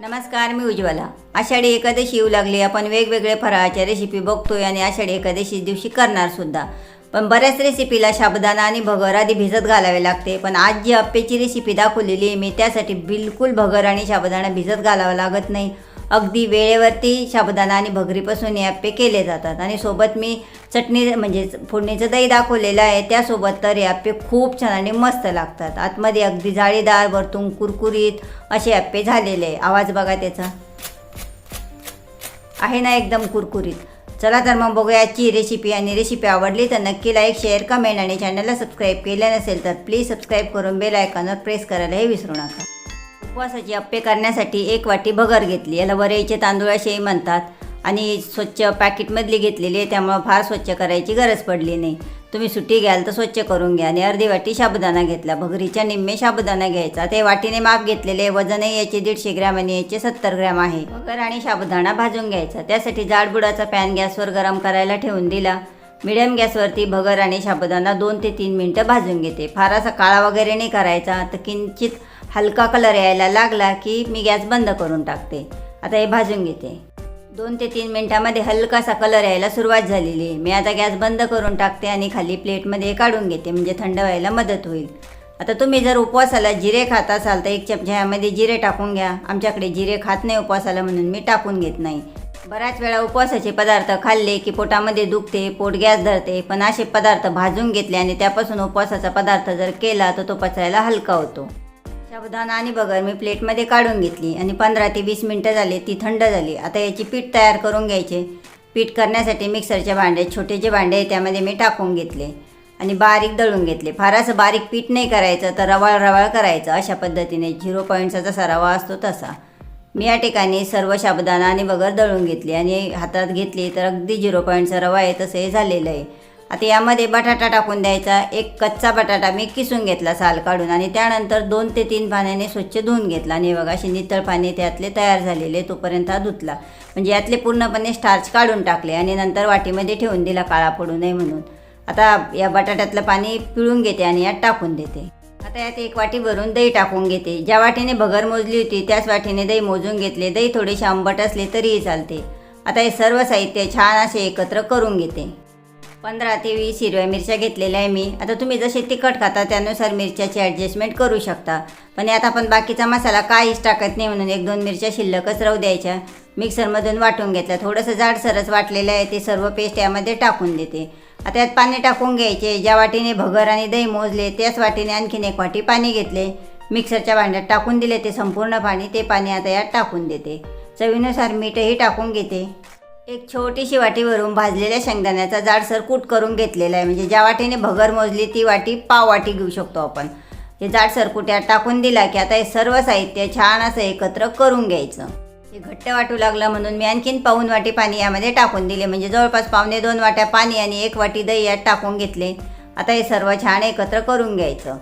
नमस्कार मी उज्ज्वला. आषाढी एकादशी येऊ लागली. आपण वेगवेगळे फराळाच्या रेसिपी बघतोय आणि आषाढी एकादशी दिवशी करणार सुद्धा. पण बऱ्याच रेसिपीला साबुदाणा आणि भगर आधी भिजत घालावे लागते. पण आज जी अप्पेची रेसिपी दाखवलेली आहे मी त्यासाठी बिलकुल भगर आणि साबुदाणा भिजत घालावा लागत नाही. अगदी वेळेवरती शाबुदाना आणि भगरीपासून हे केले जातात. आणि सोबत मी चटणी म्हणजे फोडणीचं दही दाखवलेलं आहे. त्यासोबत तर हे खूप छान आणि मस्त लागतात. आतमध्ये अगदी जाळीदार वरतून कुरकुरीत असे अप्पे झालेले आहे. आवाज बघा त्याचा. आहे ना एकदम कुरकुरीत. चला तर मग बघूया आजची रेसिपी आणि रेसिपी आवडली तर नक्की लाईक शेअर कमेंट आणि चॅनलला सबस्क्राईब केलं नसेल तर प्लीज सबस्क्राईब करून बेल आयकॉनवर प्रेस करायलाही विसरू नका. उपवासाची अप्पे करण्यासाठी एक वाटी भगर घेतली. याला वरईचे तांदूळ असेही म्हणतात. आणि स्वच्छ पॅकेटमधली घेतलेली आहे त्यामुळं फार स्वच्छ करायची गरज पडली नाही. तुम्ही सुट्टी घ्याल तर स्वच्छ करून घ्या आणि अर्धी वाटी साबुदाणा घेतला. भगरीच्या निम्मे साबुदाणा घ्यायचा. ते वाटीने माप घेतलेले वजनही याचे दीडशे ग्रॅम आणि याचे सत्तर ग्रॅम आहे. भगर आणि साबुदाणा भाजून घ्यायचा. त्यासाठी जाडबुडाचा पॅन गॅसवर गरम करायला ठेवून दिला. मिडियम गॅसवरती भगर आणि साबुदाणा दोन ते तीन मिनटं भाजून घेते. फार असा काळा वगैरे नाही करायचा. तर किंचित हलका कलर यायला लागला की मी गॅस बंद करून टाकते. आता हे भाजून घेते. दोन ते तीन मिनटामध्ये हलकासा कलर यायला सुरुवात झालेली. आहे मी आता गॅस बंद करून टाकते आणि खाली प्लेटमध्ये काढून घेते. म्हणजे थंड व्हायला मदत होईल. आता तुम्ही जर उपवासाला जिरे खात असाल तर एक चमचा यामध्ये जिरे टाकून घ्या. आमच्याकडे जिरे खात नाही उपवासाला म्हणून मी टाकून घेत नाही. बऱ्याच वेळा उपवासाचे पदार्थ खाल्ले की पोटामध्ये दुखते पोट गॅस धरते. पण असे पदार्थ भाजून घेतले आणि त्यापासून उपवासाचा पदार्थ जर केला तर तो पचायला हलका होतो. शाबुदाना आणि बगर मी प्लेटमध्ये काढून घेतली आणि पंधरा ते वीस मिनटं झाली ती थंड झाली. आता याची पीठ तयार करून घ्यायचे. पीठ करण्यासाठी मिक्सरचे भांडे छोटे जे भांडे आहे त्यामध्ये मी टाकून घेतले आणि बारीक दळून घेतले. फार असं बारीक पीठ नाही करायचं तर रवाळ रवाळ करायचं. अशा पद्धतीने झिरो पॉईंटचा जसा रवा असतो तसा. मी या ठिकाणी सर्व साबुदाणा आणि बगर दळून घेतली आणि हातात घेतली तर अगदी झिरो पॉईंटचा रवा आहे तसं हे झालेलं आहे. आता यामध्ये बटाटा टाकून द्यायचा एक कच्चा बटाटा मी किसून घेतला साल काढून आणि त्यानंतर दोन ते तीन पाण्याने स्वच्छ धुवून घेतला. आणि बघा अशी नितळ पाणी त्यातले तयार झालेले तोपर्यंत हा धुतला. म्हणजे यातले पूर्णपणे स्टार्च काढून टाकले आणि नंतर वाटीमध्ये ठेवून दिला काळा पडू नये म्हणून. आता या बटाट्यातलं पाणी पिळून घेते आणि यात टाकून देते. आता यात एक वाटी भरून दही टाकून घेते. ज्या वाटीने भगर मोजली होती त्याच वाटीने दही मोजून घेतले. दही थोडेसे आंबट असले तरीही चालते. आता हे सर्व साहित्य छान असे एकत्र करून घेते. पंधरा ते वीस हिरव्या मिरच्या घेतलेल्या आहे मी. आता तुम्ही जसे तिखट खाता त्यानुसार मिरच्याची ॲडजस्टमेंट करू शकता. पण यात आपण बाकीचा मसाला काहीच टाकत नाही म्हणून एक दोन मिरच्या शिल्लकच राहू द्यायच्या. मिक्सरमधून वाटून घेतल्या. थोडंसं जाडसरच वाटलेलं आहे ते सर्व पेस्ट यामध्ये टाकून देते. आता यात पाणी टाकून घ्यायचे. ज्या वाटीने भगर आणि दही मोजले त्याच वाटीने आणखीन एक वाटी पाणी घेतले. मिक्सरच्या भांड्यात टाकून दिले ते संपूर्ण पाणी ते पाणी आता यात टाकून देते. चवीनुसार मीठही टाकून घेते. एक छोटीशी वाटी भरून भाजलेल्या शेंगदाण्याचा जाडसर कूट करून घेतलेला आहे. म्हणजे ज्या वाटीने भगर मोजली ती वाटी पाव वाटी घेऊ शकतो आपण. हे जाडसर कूट यात टाकून दिला की आता हे सर्व साहित्य छान असं एकत्र करून घ्यायचं. हे घट्ट वाटू लागलं म्हणून मी आणखीन पाऊन वाटी पाणी यामध्ये टाकून दिले. म्हणजे जवळपास पावणे दोन वाट्या पाणी आणि एक वाटी दही यात टाकून घेतले. आता हे सर्व छान एकत्र करून घ्यायचं.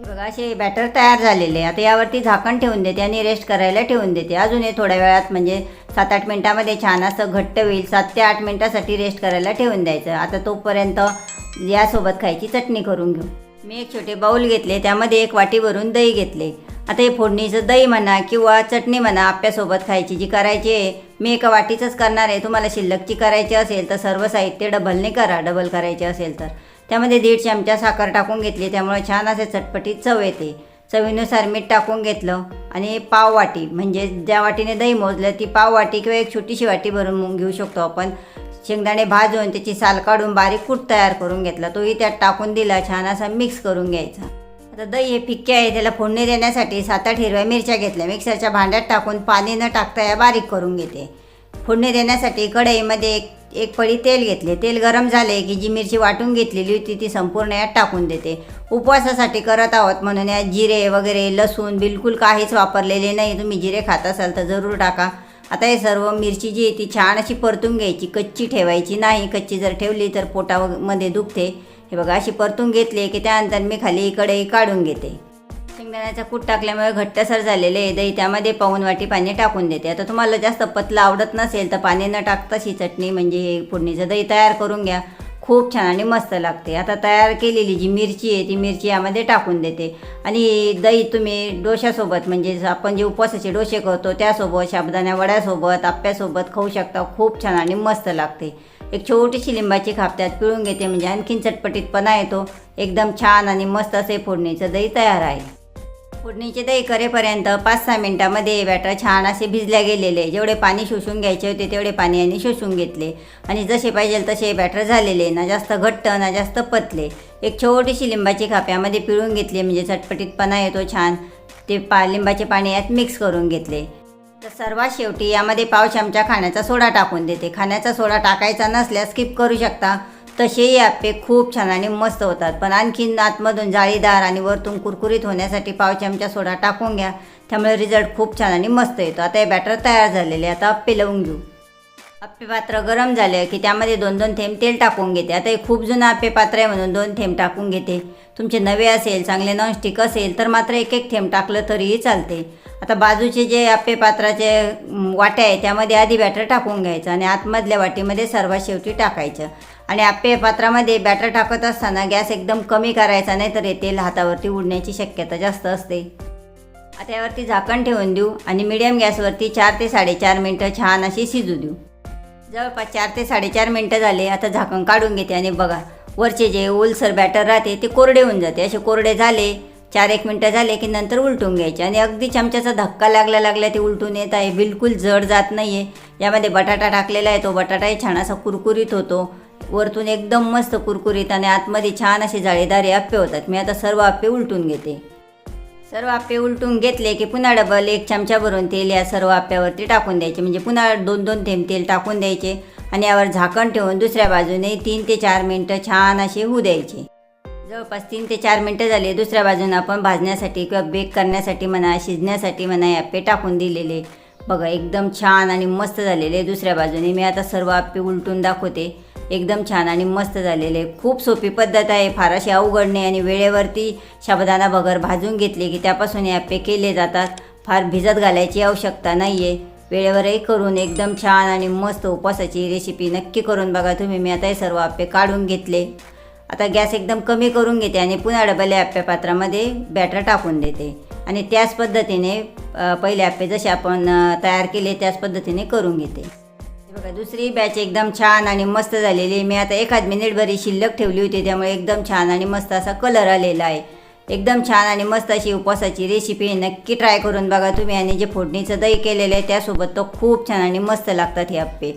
बघा असे बॅटर तयार झालेले आता यावरती झाकण ठेवून देते आणि रेस्ट करायला ठेवून देते. अजून हे थोड्या वेळात म्हणजे सात आठ मिनटामध्ये छान असं घट्ट होईल. सात ते आठ मिनटासाठी रेस्ट करायला ठेवून द्यायचं. आता तोपर्यंत यासोबत खायची चटणी करून घेऊ. मी एक छोटे बाऊल घेतले. त्यामध्ये एक वाटी भरून दही घेतले. आता हे फोडणीचं दही म्हणा किंवा चटणी म्हणा आप्यासोबत खायची जी करायची आहे मी एका वाटीचंच करणार आहे. तुम्हाला शिल्लकची करायची असेल तर सर्व साहित्य डबलने करा. डबल करायचे असेल तर. त्यामध्ये दीड चमचा साखर टाकून घेतली. त्यामुळे छान असे चटपटीत चव येते. चवीनुसार मीठ टाकून घेतलं आणि पाव वाटी म्हणजे ज्या वाटीने दही मोजलं ती पाव वाटी किंवा एक छोटीशी वाटी भरून घेऊ शकतो आपण. शेंगदाणे भाजून त्याची साल काढून बारीक कूट तयार करून घेतला. तोही त्यात टाकून दिला छान असा मिक्स करून घ्यायचा. आता दही हे फिक्के आहे त्याला फोडणी देण्यासाठी सात आठ हिरव्या मिरच्या घेतल्या. मिक्सरच्या भांड्यात टाकून पाणी न टाकता या बारीक करून घेते. फोडणी देण्यासाठी कढईमध्ये एक एक पळी तेल घेतले. तेल गरम झाले की जी मिरची वाटून घेतलेली होती ती संपूर्ण यात टाकून देते. उपवासासाठी करत आहोत म्हणून यात जिरे वगैरे लसूण बिलकुल काहीच वापरलेले नाही. तुम्ही जिरे खात असाल तर जरूर टाका. आता हे सर्व मिरची जी आहे ती छान अशी परतून घ्यायची. कच्ची ठेवायची नाही. कच्ची जर ठेवली तर पोटामध्ये दुखते. हे बघा अशी परतून घेतली की त्यानंतर मी खाली कढई काढून घेते. शेंगदाण्याचा कूट टाकल्यामुळे घट्टसर झालेले आहे. दही त्यामध्ये पाऊन वाटी पाणी टाकून देते. आता तुम्हाला जास्त पतलं आवडत नसेल तर पाणी न टाकताच ही चटणी म्हणजे हे फोडणीचं दही तयार करून घ्या. खूप छान आणि मस्त लागते. आता तयार केलेली जी मिरची आहे ती मिरची यामध्ये टाकून देते. आणि दही तुम्ही डोशासोबत म्हणजे आपण जे उपवासाचे डोसे करतो त्यासोबत शाबदाण्या वड्यासोबत आप्यासोबत खाऊ शकता. खूप छान आणि मस्त लागते. एक छोटीशी लिंबाची खाप त्यात पिळून घेते. म्हणजे आणखीन चटपटीतपणा येतो एकदम छान आणि मस्त असे फोडणीचं दही तयार आहे. फोडणीचे दही करेपर्यंत पाच सहा मिनटामध्ये बॅटर छान असे भिजल्या गेलेले. जेवढे पाणी शोषून घ्यायचे होते तेवढे पाणी यांनी शोषून घेतले. आणि जसे पाहिजे तसे बॅटर झालेले ना जास्त घट्ट ना जास्त पतले. एक छोटीशी लिंबाची खाप्यामध्ये पिळून घेतली म्हणजे चटपटीतपणा येतो छान. ते पा लिंबाचे पाणी यात मिक्स करून घेतले. तर सर्वात शेवटी यामध्ये पाव चमचा खाण्याचा सोडा टाकून देते. खाण्याचा सोडा टाकायचा नसल्यास स्किप करू शकता. तसेही आप्पे खूप छान आणि मस्त होतात. पण आणखीन आतमधून जाळीदार आणि वरतून कुरकुरीत होण्यासाठी पाव चमचा सोडा टाकून घ्या. त्यामुळे रिझल्ट खूप छान आणि मस्त येतो. आता हे बॅटर तयार झालेले आता आप्पे लावून घेऊ. आप्पे पात्र गरम झाले की त्यामध्ये दोन दोन थेंब तेल टाकून घेते. आता हे खूप जुनं आप्पे पात्र आहे म्हणून दोन थेंब टाकून घेते. तुमचे नवे असेल चांगले नॉनस्टिक असेल तर मात्र एक एक थेंब टाकलं तरीही चालते. आता बाजूचे जे आप्पे पात्राचे वाट्या आहे त्यामध्ये आधी बॅटर टाकून घ्यायचं आणि आतमधल्या वाटीमध्ये सर्वात शेवटी टाकायचं. आणि आप्पे पात्रामध्ये बॅटर टाकत असताना गॅस एकदम कमी करायचा नाही तर तेल हातावरती उडण्याची शक्यता जास्त असते. आता यावरती झाकण ठेवून देऊ आणि मिडियम गॅसवरती चार ते साडेचार मिनटं छान अशी शिजू देऊ. जवळपास चार ते साडेचार मिनटं झाले आता झाकण काढून घेते आणि बघा वरचे जे ओलसर बॅटर राहते ते कोरडे होऊन जाते. असे कोरडे झाले चार एक मिनटं झाले की नंतर उलटून घ्यायचे आणि अगदी चमच्याचा धक्का लागला लागला ते उलटून येत आहे. बिलकुल जड जात नाही आहे यामध्ये बटाटा टाकलेला आहे तो बटाटाही छान असा कुरकुरीत होतो. वरतून एकदम मस्त कुरकुरीत आणि आतमध्ये छान असे जाळीदारे आप्पे होतात. मी आता सर्व आप्पे उलटून घेते. सर्व आप्पे उलटून घेतले की पुन्हा डबल एक चमचा भरून तेल या सर्व आप्यावरती टाकून द्यायचे. म्हणजे पुन्हा दोन दोन थेंब तेल टाकून द्यायचे आणि यावर झाकण ठेवून दुसऱ्या बाजूने तीन ते चार मिनटं छान असे होऊ द्यायचे. जवळपास तीन ते चार मिनटं झाले. दुसऱ्या बाजूने आपण भाजण्यासाठी किंवा बेक करण्यासाठी म्हणा शिजण्यासाठी म्हणा हे आप्पे टाकून दिलेले. बघा एकदम छान आणि मस्त झालेले दुसऱ्या बाजूने. मी आता सर्व आप्पे उलटून दाखवते. एकदम छान आणि मस्त झालेले. खूप सोपी पद्धत आहे. फार अशी अवघड नाही आणि वेळेवरती शाबदाना बगर भाजून घेतले की त्यापासून हे आप्पे केले जातात. फार भिजत घालायची आवश्यकता नाही आहे वेळेवरही करून एकदम छान आणि मस्त उपवासाची रेसिपी नक्की करून बघा. तुम्ही मी आता हे सर्व आप्पे काढून घेतले. आता गॅस एकदम कमी करून घेते आणि पुन्हा डबल आप्या पात्रामध्ये बॅटर टाकून देते. आणि त्याच पद्धतीने पहिले आप्पे जसे आपण तयार केले त्याच पद्धतीने करून घेते. बघा दुसरी बॅच एकदम छान आणि मस्त झालेली मी आता एखाद मिनिटभरी शिल्लक ठेवली होती त्यामुळे एकदम छान आणि मस्त असा कलर आलेला आहे. एकदम छान आणि मस्त अशी उपवासाची रेसिपी नक्की ट्राय करून बघा तुम्ही. आणि जे फोडणीचं दही केलेलं आहे त्यासोबत तो खूप छान आणि मस्त लागतात हे आप्पे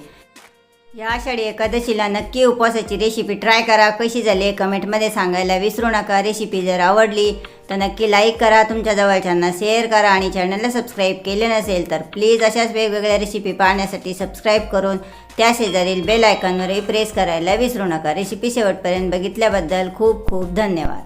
या आषाढी एकादशीला नक्की उपवासाची रेसिपी ट्राय करा. कशी झाली कमेंटमध्ये सांगायला विसरू नका. रेसिपी जर आवडली तर नक्की लाईक करा तुमच्या जवळच्यांना शेअर करा आणि चॅनलला सबस्क्राईब केले नसेल तर प्लीज अशाच वेगवेगळ्या रेसिपी पाहण्यासाठी सबस्क्राईब करून त्या शेजारील बेल आयकॉनवरही प्रेस करायला विसरू नका. रेसिपी शेवटपर्यंत बघितल्याबद्दल खूप खूप धन्यवाद.